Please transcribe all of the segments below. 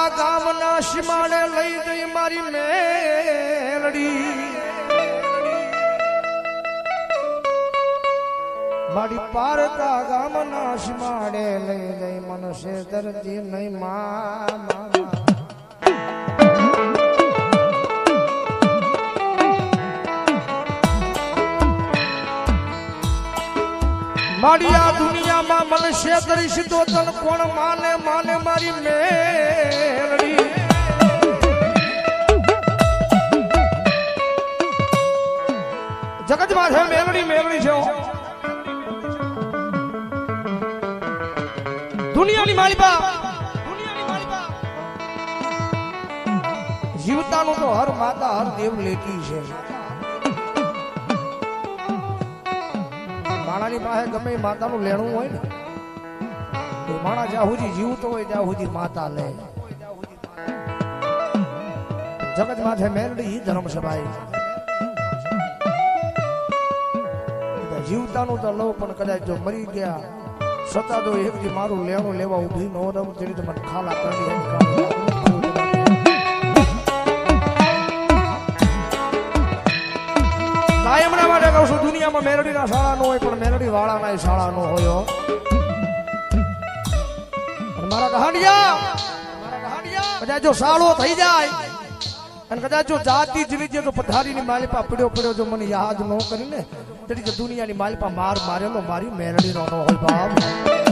પારકા ગામના સીમાડે લઈ ગઈ મારી મેલડી. મારી પારકા ગામના સીમાડે લઈ ગઈ મનસે દર્દી નહીં મા મારી આ દુનિયામાં મળશે કરીશ તો તન કોણ માને માને મારી મેલડી. જગતમાં છે મેલડી મેલડી છે દુનિયાની માલિકા જીવતાનું તો હર માતા, હર દેવ લેતી છે. માણાની પાસે ગમે માતાનું લેણું હોય ને એ માણા જ્યાં સુધી જીવતો હોય ત્યાં સુધી માતા લે. જગત માથે મેલડી ઈ ધર્મ સભાઈ જીવતાનું તો લઉં પણ કદાચ જો મરી ગયા છતાં તો એક મારું લેણું લેવા ઊભી ન રમ તેની રીતે મને ખાલા કરી દુનિયામાં મેલડીના શાળા ન હોય, પણ મેલડી વાળાના શાળા નો હોય મારા કહાડિયા કદાચ જો સાળો થઈ જાય, અને કદાચ જો જાતિ જીવી જાય તો પથારીની માલિપા પડ્યો પડ્યો જો મને યાદ ન કરીને તેથી દુનિયાની માલિપા માર મારેલો, મારી મેલડીનો ન હોય બાપ.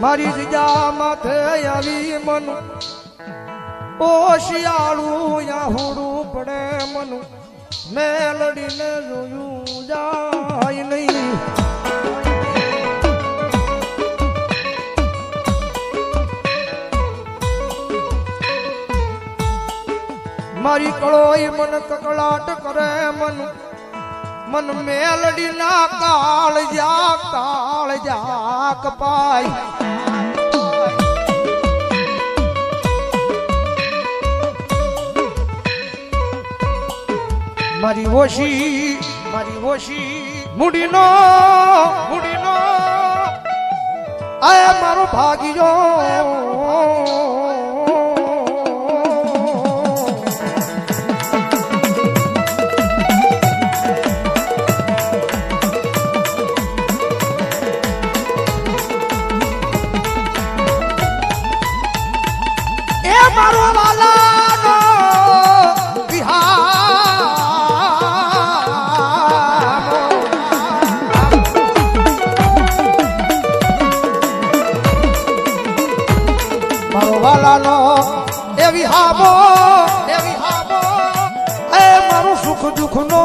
મારી જગ્યા માથે આવી મન. ઓ શિયાળું યાહુડું પડે મન. મેલડીને જોયું જાય નહીં. મારી કળોય મન કકળાટ કરે મન. મન મેલડી ના કાળ જા કાળ જા કપાય. મારી ઓશી મારી ઓશી. મૂડીનો મૂડીનો. આ મારો ભાગીયો એ વિહામો એ વિહામો એ મારું સુખ દુઃખ નો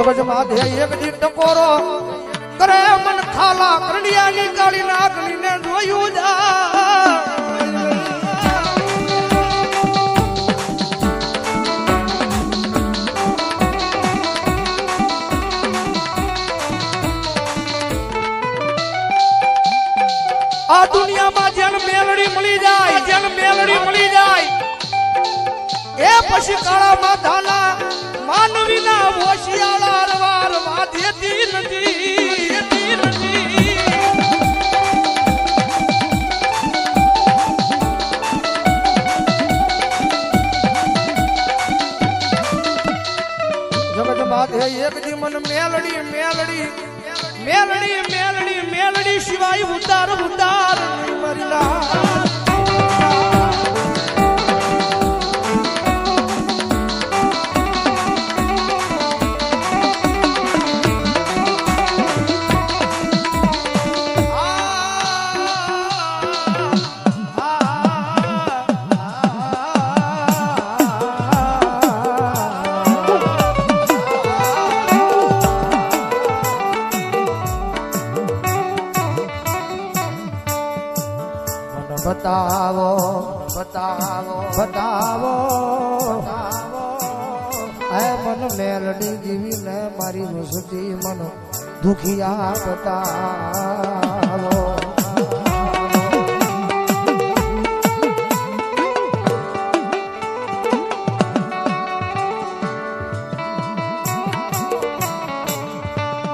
જગજમાં ધે એક દી ટકોરો કરે મન ખાલા કરડિયાની કાળી નાગણી ને જોયું. જા આ દુનિયામાં જેન મેલડી મળી જાય, જેન મેલડી મળી જાય પછી કાળા માધાના માનવીના હોશિયાળા રવાર વાધેતી નથી. જગત માથે એક દી મન મેલડી મેલડી મેલડી મેલડી મેલડી સિવાય ઉતાર ઉતાર મરલા બતાવો બતાવો બતાવો. હે મન મેલડી જીવીને મારી વસતી મન દુખિયા બતાવો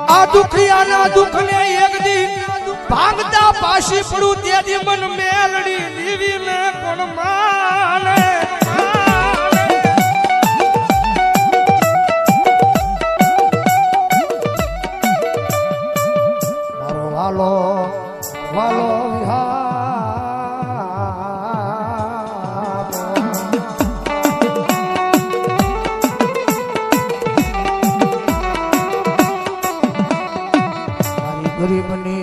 આ દુખિયાના દુઃખને એક દી ભાંગતા પાછી પડું તેથી મન મેલડી દીવીને કોણ માને માને. ગરીબની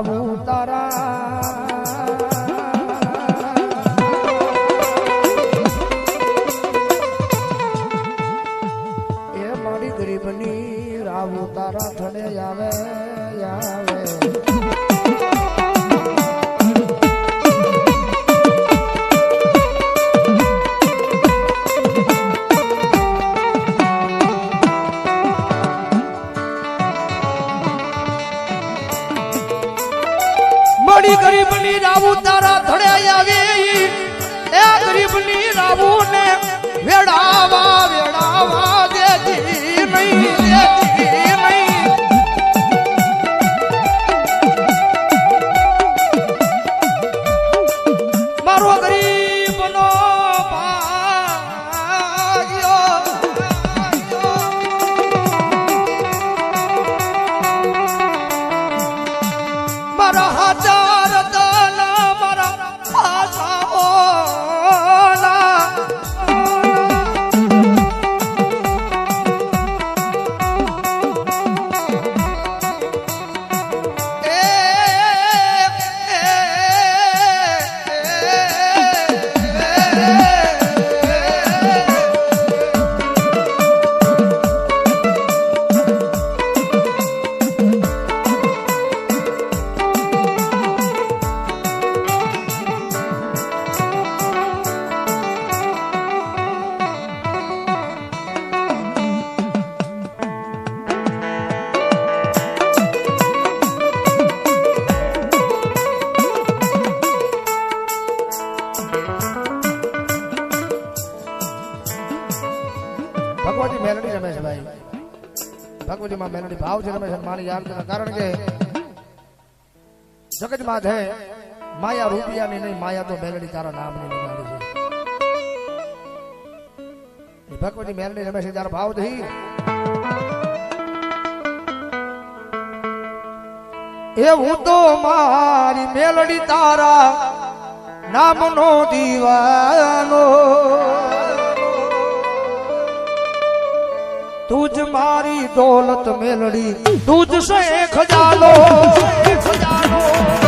રાબુ તારા. એ મારી ગરીબની રાબુ તારા થડે આવે આવે. મળી ગરીબની રાવું તારા ધડે આવે. એ ગરીબની રાવું ને વેડાવા વેડાવા માં મેલડી ભાવ છે રમેશ માની યાદ કરે કારણ કે જગતમાં છે, માયા રૂપિયાની નહીં, માયા તો મેલડી તારા નામની નિરાળી છે. ભગવતી મેલડી રમેશ તારા ભાવ થઈ એવું તો મારી મેલડી તારા નામનો દીવાનો તુજ મારી દોલત મેલડી તુજ સે ખજાલો ખજાલો